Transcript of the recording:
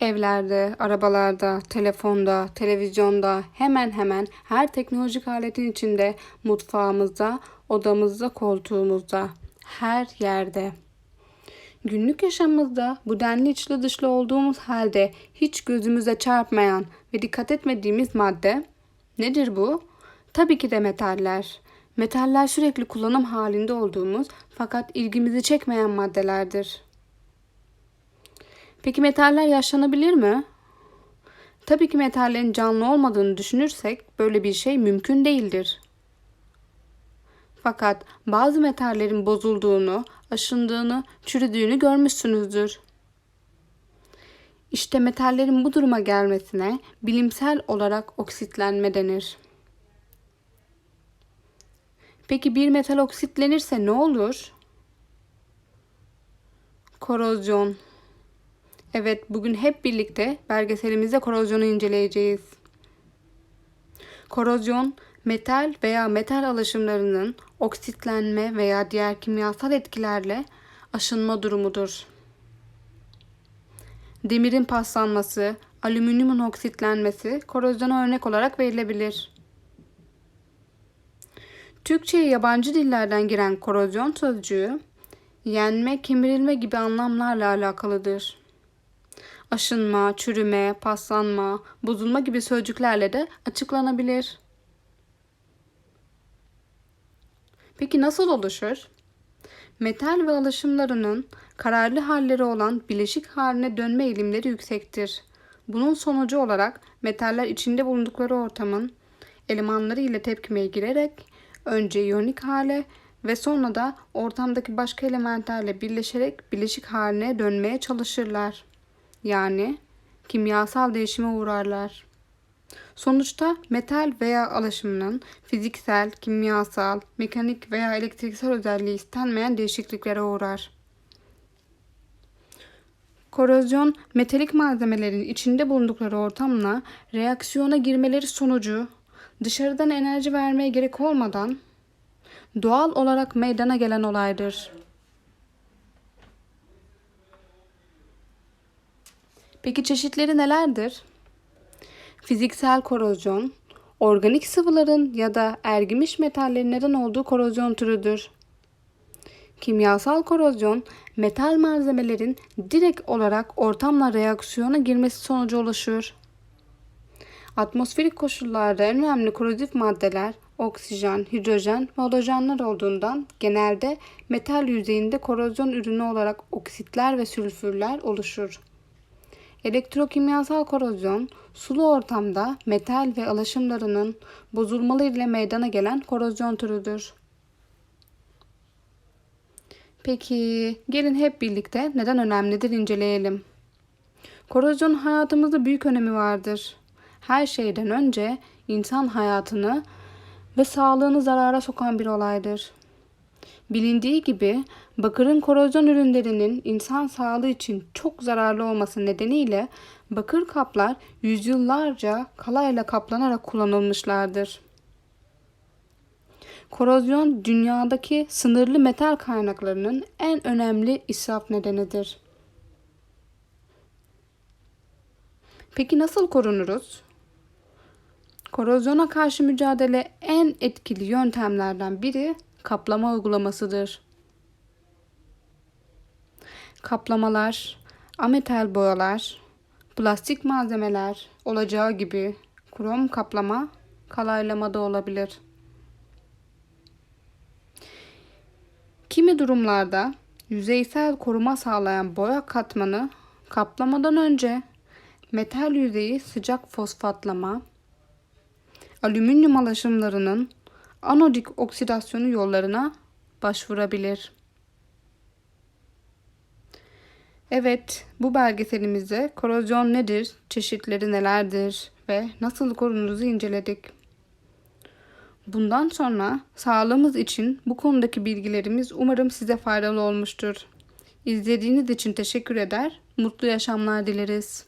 Evlerde, arabalarda, telefonda, televizyonda, hemen hemen her teknolojik aletin içinde, mutfağımızda, odamızda, koltuğumuzda, her yerde. Günlük yaşamımızda bu denli içli dışlı olduğumuz halde hiç gözümüze çarpmayan ve dikkat etmediğimiz madde nedir bu? Tabii ki de metaller. Metaller sürekli kullanım halinde olduğumuz fakat ilgimizi çekmeyen maddelerdir. Peki metaller yaşlanabilir mi? Tabii ki metallerin canlı olmadığını düşünürsek böyle bir şey mümkün değildir. Fakat bazı metallerin bozulduğunu, aşındığını, çürüdüğünü görmüşsünüzdür. İşte metallerin bu duruma gelmesine bilimsel olarak oksitlenme denir. Peki bir metal oksitlenirse ne olur? Korozyon. Evet, bugün hep birlikte belgeselimizde korozyonu inceleyeceğiz. Korozyon, metal veya metal alaşımlarının oksitlenme veya diğer kimyasal etkilerle aşınma durumudur. Demirin paslanması, alüminyumun oksitlenmesi korozyona örnek olarak verilebilir. Türkçe'ye yabancı dillerden giren korozyon sözcüğü, yenme, kemirilme gibi anlamlarla alakalıdır. Aşınma, çürüme, paslanma, bozulma gibi sözcüklerle de açıklanabilir. Peki nasıl oluşur? Metal ve alaşımlarının kararlı halleri olan bileşik haline dönme eğilimleri yüksektir. Bunun sonucu olarak metaller içinde bulundukları ortamın elemanları ile tepkimeye girerek önce iyonik hale ve sonra da ortamdaki başka elementlerle birleşerek bileşik haline dönmeye çalışırlar. Yani kimyasal değişime uğrarlar. Sonuçta metal veya alaşımının fiziksel, kimyasal, mekanik veya elektriksel özelliği istenmeyen değişikliklere uğrar. Korozyon, metalik malzemelerin içinde bulundukları ortamla reaksiyona girmeleri sonucu dışarıdan enerji vermeye gerek olmadan doğal olarak meydana gelen olaydır. Peki çeşitleri nelerdir? Fiziksel korozyon, organik sıvıların ya da ergimiş metallerin neden olduğu korozyon türüdür. Kimyasal korozyon, metal malzemelerin direkt olarak ortamla reaksiyona girmesi sonucu oluşur. Atmosferik koşullarda en önemli korozif maddeler oksijen, hidrojen ve halojenler olduğundan genelde metal yüzeyinde korozyon ürünü olarak oksitler ve sülfürler oluşur. Elektrokimyasal korozyon, sulu ortamda metal ve alaşımlarının bozulmaları ile meydana gelen korozyon türüdür. Peki, gelin hep birlikte neden önemlidir inceleyelim. Korozyon hayatımızda büyük önemi vardır. Her şeyden önce insan hayatını ve sağlığını zarara sokan bir olaydır. Bilindiği gibi bakırın korozyon ürünlerinin insan sağlığı için çok zararlı olması nedeniyle bakır kaplar yüzyıllarca kalayla kaplanarak kullanılmışlardır. Korozyon dünyadaki sınırlı metal kaynaklarının en önemli israf nedenidir. Peki nasıl korunuruz? Korozyona karşı mücadele en etkili yöntemlerden biri kaplama uygulamasıdır. Kaplamalar, ametal boyalar, plastik malzemeler olacağı gibi krom kaplama kalaylama da olabilir. Kimi durumlarda yüzeysel koruma sağlayan boya katmanı kaplamadan önce metal yüzeyi sıcak fosfatlama, alüminyum alaşımlarının anodik oksidasyonu yollarına başvurabilir. Evet, bu belgeselimizde korozyon nedir, çeşitleri nelerdir ve nasıl korunuruzu inceledik. Bundan sonra sağlığımız için bu konudaki bilgilerimiz umarım size faydalı olmuştur. İzlediğiniz için teşekkür eder, mutlu yaşamlar dileriz.